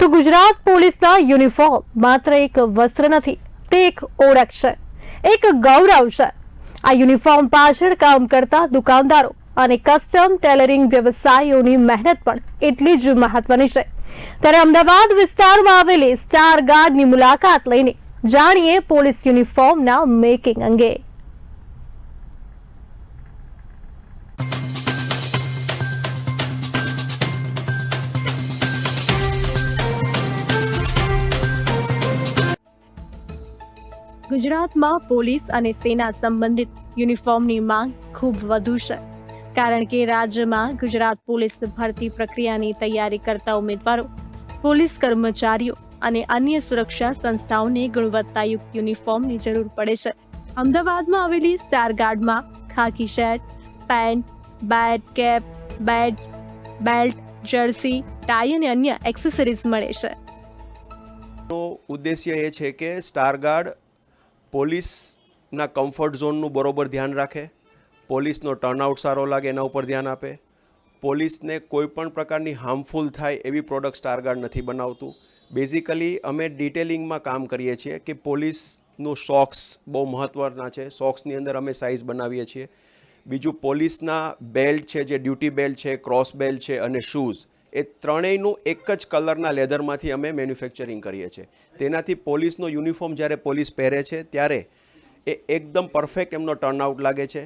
તો ગુજરાત પોલીસના યુનિફોર્મ માત્ર એક વસ્ત્ર નથી, તે એક ઓળખ છે. એક ગૌરવ છે. આ યુનિફોર્મ પાછળ કામ કરતા દુકાનદારો અને કસ્ટમ ટેલરિંગ વ્યવસાયીઓની મહેનત પણ એટલી જ મહત્વની છે. ત્યારે અમદાવાદ વિસ્તારમાં આવેલી સ્ટાર ગાર્ડની મુલાકાત લઈને જાણીએ પોલીસ યુનિફોર્મના મેકિંગ અંગે. ગુજરાતમાં પોલીસ અને સેના સંબંધિત યુનિફોર્મની માંગ ખૂબ વધુ છે. કારણ કે રાજ્યમાં ગુજરાત પોલીસ ભરતી પ્રક્રિયાની તૈયારી કરતા ઉમેદવારો, પોલીસ કર્મચારીઓ અને અન્ય સુરક્ષા સંસ્થાઓને ગુણવત્તાયુક્ત યુનિફોર્મની જરૂર પડે છે. અમદાવાદમાં આવેલી star ગાર્ડમાં khaki shirt, pant bat cap, badge, belt, jersey, tie અને અન્ય એક્સેસરીઝ મળે છે. ઉદ્દેશ્ય એ છે કે સ્ટાર ગાર્ડ પોલીસના કમ્ફર્ટ ઝોનનું બરોબર ધ્યાન રાખે, પોલીસનો ટર્નઆઉટ સારો લાગે એના ઉપર ધ્યાન આપે, પોલીસને કોઈ પણ પ્રકારની હાર્મફુલ થાય એવી પ્રોડક્ટ સ્ટારગાર્ડ નથી બનાવતું. બેઝિકલી અમે ડિટેલિંગમાં કામ કરીએ છીએ કે પોલીસનું સોક્સ બહુ મહત્ત્વના છે. સોક્સની અંદર અમે સાઇઝ બનાવીએ છીએ. બીજું પોલીસના બેલ્ટ છે, જે ડ્યુટી બેલ્ટ છે ક્રોસ બેલ્ટ છે અને શૂઝ એ ત્રણેયનું એક જ કલરના લેધરમાંથી અમે મેન્યુફેક્ચરિંગ કરીએ છીએ. તેનાથી પોલીસનો યુનિફોર્મ જ્યારે પોલીસ પહેરે છે, ત્યારે એ એકદમ પરફેક્ટ એમનો ટર્નઆઉટ લાગે છે.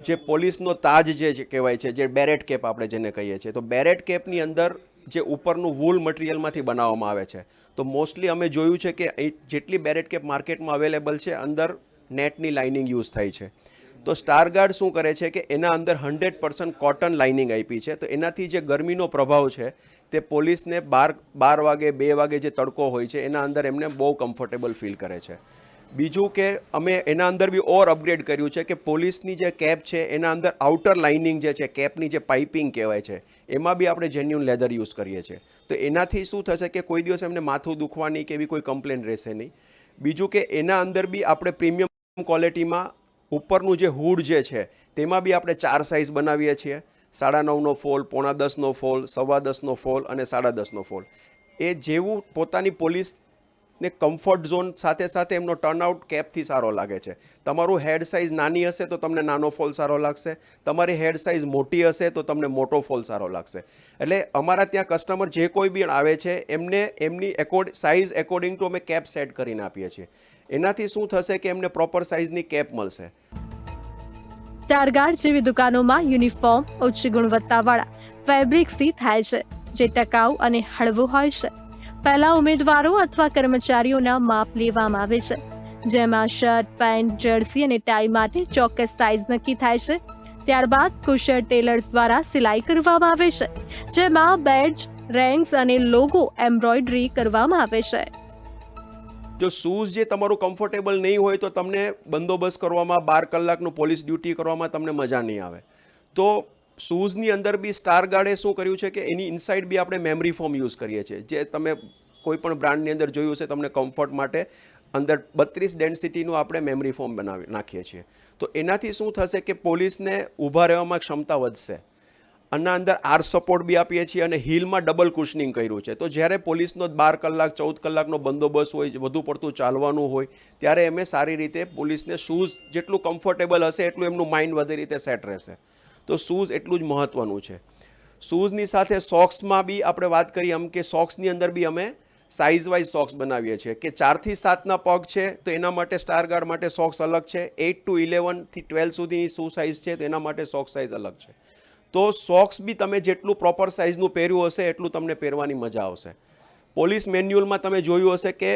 જે પોલીસનો તાજ જે કહેવાય છે, જે બેરેટ કેપ આપણે જેને કહીએ છીએ. તો બેરેટ કેપની અંદર જે ઉપરનું વૂલ મટીરિયલમાંથી બનાવવામાં આવે છે. તો મોસ્ટલી અમે જોયું છે કે જેટલી બેરેટ કેપ માર્કેટમાં અવેલેબલ છે, અંદર નેટની લાઇનિંગ યુઝ થાય છે. તો સ્ટાર ગાર્ડ શું કરે છે કે એના અંદર હંડ્રેડ પર્સન્ટ કોટન લાઇનિંગ આપી છે. તો એનાથી જે ગરમીનો પ્રભાવ છે, તે પોલીસને બાર બાર વાગે, બે વાગે જે તડકો હોય છે, એના અંદર એમને બહુ કમ્ફર્ટેબલ ફીલ કરે છે. બીજું કે અમે એના અંદર બી ઓર અપગ્રેડ કર્યું છે કે પોલીસની જે કેપ છે, એના અંદર આઉટર લાઇનિંગ જે છે, કેપની જે પાઇપિંગ કહેવાય છે, એમાં બી આપણે જેન્યુન લેધર યુઝ કરીએ છીએ. તો એનાથી શું થશે કે કોઈ દિવસ એમને માથું દુખવાની કે એવી કોઈ કમ્પ્લેન રહેશે નહીં. બીજું કે એના અંદર બી આપણે પ્રીમિયમ ક્વોલિટીમાં ઉપરનું જે હુડ જે છે, તેમાં બી આપણે ચાર સાઇઝ બનાવીએ છીએ. સાડા નવનો ફોલ પોણા દસનો ફોલ સવા દસનો ફોલ અને સાડા દસનો ફોલ એ જેવું પોતાની પોલીસને કમ્ફર્ટ ઝોન સાથે સાથે એમનો ટર્નઆઉટ કેપથી સારો લાગે છે. તમારું હેડ સાઇઝ નાની હશે તો તમને નાનો ફોલ સારો લાગશે. તમારી હેડ સાઇઝ મોટી હશે તો તમને મોટો ફોલ સારો લાગશે. એટલે અમારા ત્યાં કસ્ટમર જે કોઈ બી આવે છે, એમને એમની એકોર્ડ સાઇઝ એકોર્ડિંગ ટુ અમે કેપ સેટ કરીને આપીએ છીએ. એનાથી શું થશે કે એમને પ્રોપર સાઇઝની કેપ મળશે? ચારગાર જેવી દુકાનોમાં યુનિફોર્મ ઉચ્ચ ગુણવત્તાવાળા ફેબ્રિકથી થાય છે, જે ટકાઉ અને હળવું હોય છે. પહેલા ઉમેદવારો અથવા કર્મચારીઓના માપ લેવામાં આવે છે. જેમાં શર્ટ પેન્ટ જર્સી અને ટાઈ માટે ચોક્કસ સાઇઝ નક્કી થાય છે. ત્યારબાદ કુશળ ટેલર્સ દ્વારા સિલાઈ કરવામાં આવે છે. જેમાં બેડ્સ રેન્ક્સ અને લોગો એમ્બ્રોઇડરી કરવામાં આવે છે. જો શૂઝ જે તમારું કમ્ફર્ટેબલ નહીં હોય તો તમને બંદોબસ્ત કરવામાં, બાર કલાકનું પોલીસ ડ્યુટી કરવામાં તમને મજા નહીં આવે. તો શૂઝની અંદર બી સ્ટાર ગાર્ડે શું કર્યું છે કે એની ઇનસાઇડ બી આપણે મેમરી ફોર્મ યુઝ કરીએ છીએ. જે તમે કોઈ પણ બ્રાન્ડની અંદર જોયું હશે તમને કમ્ફર્ટ માટે અંદર બત્રીસ ડેન્સિટીનું આપણે મેમરી ફોર્મ બનાવી નાખીએ છીએ. તો એનાથી શું થશે કે પોલીસને ઊભા રહેવામાં ક્ષમતા વધશે. આના અંદર આર સપોર્ટ બી આપીએ છીએ અને હિલમાં ડબલ કુશનિંગ કર્યું છે. તો જ્યારે પોલીસનો બાર કલાક, ચૌદ કલાકનો બંદોબસ્ત હોય, વધુ પડતું ચાલવાનું હોય, ત્યારે એમે સારી રીતે પોલીસને શૂઝ જેટલું કમ્ફર્ટેબલ હશે, એટલું એમનું માઇન્ડ વધે રીતે સેટ રહેશે. તો શૂઝ એટલું જ મહત્ત્વનું છે. શૂઝની સાથે સોક્સમાં બી આપણે વાત કરીએ, આમ કે સોક્સની અંદર બી અમે સાઇઝ વાઇઝ સોક્સ બનાવીએ છીએ કે ચારથી સાતના પગ છે, તો એના માટે સ્ટાર ગાર્ડ માટે સોક્સ અલગ છે. એઇટ ટુ ઇલેવનથી ટ્વેલ્વ સુધીની શૂ સાઇઝ છે, તો એના માટે સોક્સ સાઇઝ અલગ છે. તો સોક્સ બી તમે જેટલું પ્રોપર સાઇઝનું પહેર્યું હશે, એટલું તમને પહેરવાની મજા આવશે. પોલીસ મેન્યુઅલમાં તમે જોયું હશે કે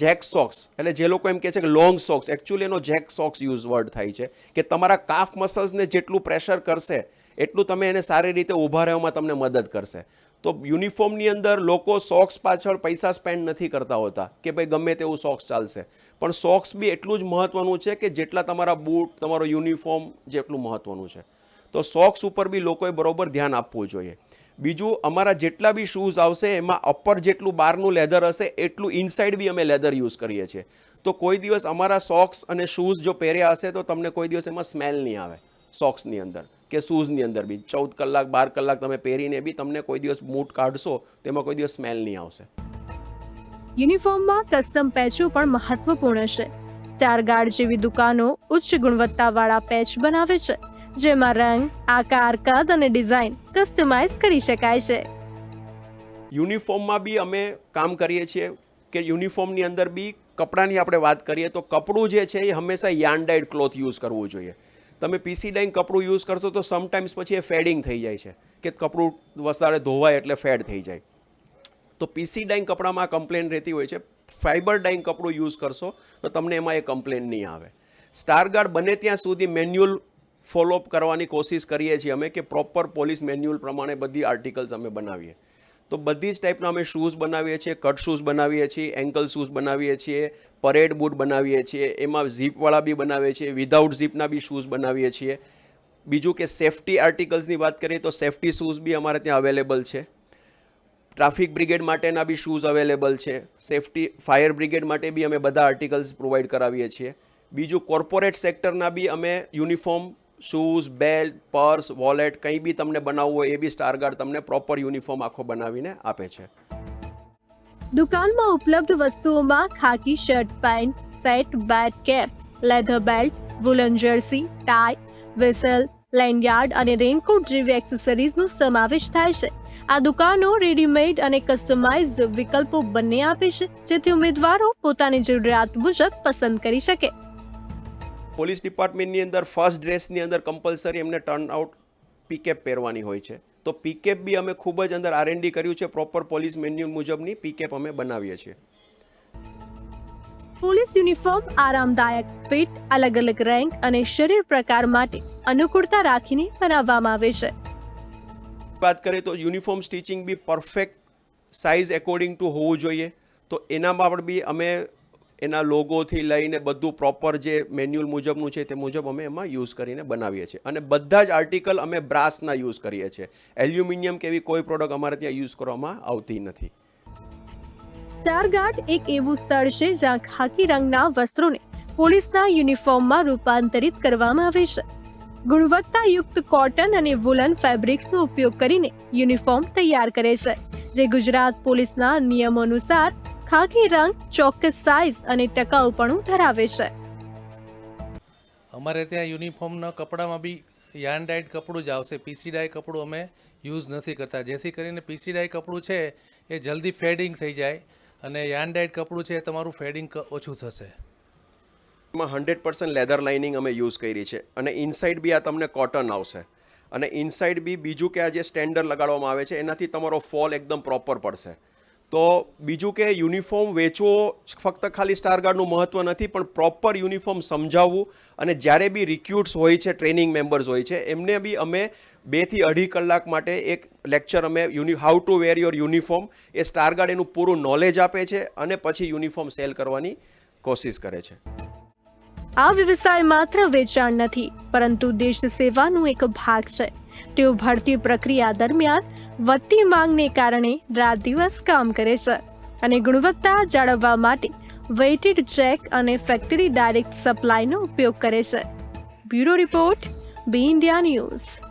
જેક સોક્સ એટલે જે લોકો એમ કહે છે કે લોંગ સોક્સ એકચ્યુઅલી એનો જેક સોક્સ યુઝ વર્ડ થાય છે કે તમારા કાફ મસલ્સને જેટલું પ્રેશર કરશે, એટલું તમે એને સારી રીતે ઊભા રહેવામાં તમને મદદ કરશે. તો યુનિફોર્મની અંદર લોકો સોક્સ પાછળ પૈસા સ્પેન્ડ નથી કરતા હોતા કે ભાઈ ગમે તેવું સોક્સ ચાલશે. પણ સોક્સ બી એટલું જ મહત્ત્વનું છે કે જેટલા તમારા બૂટ, તમારો યુનિફોર્મ જેટલું મહત્ત્વનું છે. તો સોક્સ ઉપર બી લોકોએ બરોબર ધ્યાન આપવું જોઈએ. બીજું, અમારા જેટલા બી શૂઝ આવશે, એમાં અપર જેટલું બહારનું લેધર હશે, એટલું ઇનસાઇડ બી અમે લેધર યુઝ કરીએ છીએ. તો કોઈ દિવસ અમારા સોક્સ અને શૂઝ જો પહેર્યા હશે, તો તમને કોઈ દિવસ એમાં સ્મેલ નહીં આવે સોક્સની અંદર, કે શૂઝની અંદર બી. ચૌદ કલાક, બાર કલાક તમે પહેરીને બી તમને કોઈ દિવસ બૂટ કાઢશો, તેમાં કોઈ દિવસ સ્મેલ નહીં આવશે. યુનિફોર્મમાં કસ્ટમ પેચો પણ મહત્વપૂર્ણ છે. સ્ટારગાર્ડ જેવી દુકાનો ઉચ્ચ ગુણવત્તાવાળા પેચ બનાવે છે. જેમાં રંગ, આકાર, કદ અને ડિઝાઇન કસ્ટમાઇઝ કરી શકાય છે. યુનિફોર્મમાં બી અમે કામ કરીએ છીએ કે યુનિફોર્મની અંદર બી કપડાની આપણે વાત કરીએ તો કપડું જે છે એ હંમેશા યાન્ડાઇડ ક્લોથ યુઝ કરવું જોઈએ. તમે પીસી ડાઈન કપડું યુઝ કરશો તો સમટાઈમ્સ પછી એ ફેડિંગ થઈ જાય છે કે કપડું વસારે ધોવાય એટલે ફેડ થઈ જાય. તો પીસી ડાઈન કપડામાં કમ્પ્લેન રહેતી હોય છે. ફાઇબર ડાઈન કપડું યુઝ કરશો તો તમને એમાં એ કમ્પ્લેન નહીં આવે. સ્ટારગાર્ડ બને ત્યાં સુધી મેન્યુઅલ ફોલોઅપ કરવાની કોશિશ કરીએ છીએ અમે કે પ્રોપર પોલીસ મેન્યુઅલ પ્રમાણે બધી આર્ટિકલ્સ અમે બનાવીએ. તો બધી જ ટાઈપના અમે શૂઝ બનાવીએ છીએ કટ શૂઝ બનાવીએ છીએ એન્કલ શૂઝ બનાવીએ છીએ પરેડ બૂટ બનાવીએ છીએ, એમાં ઝીપવાળા બી બનાવીએ છીએ વિધાઉટ ઝીપના બી શૂઝ બનાવીએ છીએ. બીજું કે સેફટી આર્ટિકલ્સની વાત કરીએ તો સેફટી શૂઝ બી અમારે ત્યાં અવેલેબલ છે. ટ્રાફિક બ્રિગેડ માટેના બી શૂઝ અવેલેબલ છે. સેફટી ફાયર બ્રિગેડ માટે બી અમે બધા આર્ટિકલ્સ પ્રોવાઈડ કરાવીએ છીએ. બીજું કોર્પોરેટ સેક્ટરના બી અમે uniform shoes belt purse wallet કંઈ બી તમને બનાવવું હોય એ બી સ્ટારગાર્ડ તમને પ્રોપર યુનિફોર્મ આખો બનાવીને આપે છે. દુકાનમાં ઉપલબ્ધ વસ્તુઓમાં khaki shirt pant set bat cap leather belt woollen jersey tie whistle lanyard અને રેનકોટ જેવી એક્સેસરીઝનો સમાવેશ થાય છે. આ દુકાનો રેડીમેડ અને કસ્ટમાઇઝ વિકલ્પો બંને આપે છે, જેથી ઉમેદવારો પોતાની જરૂરિયાત મુજબ પસંદ કરી શકે. પોલીસ ડિપાર્ટમેન્ટની અંદર ફર્સ્ટ ડ્રેસની અંદર કમ્પલસરી એમને ટર્ન આઉટ પીકેપ પહેરવાની હોય છે. તો પીકેપ બી અમે ખૂબ જ અંદર આરએનડી કર્યું છે પ્રોપર પોલીસ મેન્યુ મુજબની પીકેપ અમે બનાવીએ છીએ. પોલીસ યુનિફોર્મ આરામદાયક ફિટ અલગ અલગ રેન્ક અને શરીર પ્રકાર માટે અનુકૂળતા રાખીને બનાવવામાં આવે છે. વાત કરીએ તો યુનિફોર્મ સ્ટિચિંગ બી પરફેક્ટ સાઇઝ એકોર્ડિંગ ટુ હોવું જોઈએ. તો એનામાં પણ બી અમે એના લોગોથી લઈને બધું પ્રોપર જે મેન્યુઅલ મુજબનું છે તે મુજબ અમે એમાં યુઝ કરીને બનાવીએ છીએ. અને બધા જ આર્ટિકલ અમે બ્રાસના યુઝ કરીએ છીએ. એલ્યુમિનિયમ કે એવી કોઈ પ્રોડક્ટ અમારે ત્યાં યુઝ કરવામાં આવતી નથી. સ્ટારગાર્ડ એક એવું સ્થળ છે જ્યાં ખાકી રંગના વસ્ત્રોને પોલીસના યુનિફોર્મમાં રૂપાંતરિત કરવામાં આવે છે. ગુણવત્તાયુક્ત કોટન અને વુલન ફેબ્રિક્સનો ઉપયોગ કરીને યુનિફોર્મ તૈયાર કરે છે, જે ગુજરાત પોલીસના નિયમો અનુસાર ખાકી રંગ ચોક્કસ સાઇઝ અને ટકાઉપણું ધરાવે છે. અમારે ત્યાં યુનિફોર્મના કપડામાં બી યાન ડાઇટ કપડું જ આવશે. પીસી ડાય કપડું અમે યુઝ નથી કરતા. જેથી કરીને પીસી ડાય કપડું છે એ જલ્દી ફેડિંગ થઈ જાય અને યાન ડાઇટ કપડું છે એ તમારું ફેડિંગ ઓછું થશે. એમાં હંડ્રેડ પર્સન્ટ લેધર લાઇનિંગ અમે યુઝ કરી છે અને ઇનસાઇડ બી આ તમને કોટન આવશે. અને ઇનસાઇડ બી બીજું કે આ જે સ્ટેન્ડર્ડ લગાડવામાં આવે છે એનાથી તમારો ફોલ એકદમ પ્રોપર પડશે. તો બીજું કે યુનિફોર્મ વેચવો ફક્ત ખાલી સ્ટારગાર્ડનું મહત્ત્વ નથી, પણ પ્રોપર યુનિફોર્મ સમજાવવું અને જ્યારે બી રિક્યુટ્સ હોય છે ટ્રેનિંગ મેમ્બર્સ હોય છે, એમને બી અમે બેથી અઢી કલાક માટે એક લેક્ચર અમે યુનિ how to wear your uniform A star guard એનું પૂરું નોલેજ આપે છે અને પછી યુનિફોર્મ સેલ કરવાની કોશિશ કરે છે. આ વ્યવસાય માત્ર વેચાણ નથી, પરંતુ દેશ સેવાનું એક ભાગ છે. તેઓ ભરતી પ્રક્રિયા દરમિયાન વધતી માંગને કારણે રાત દિવસ કામ કરે છે અને ગુણવત્તા જાળવવા માટે વેઇટેડ ચેક અને ફેક્ટરી ડાયરેક્ટ સપ્લાયનો ઉપયોગ કરે છે. Bureau report, B India news.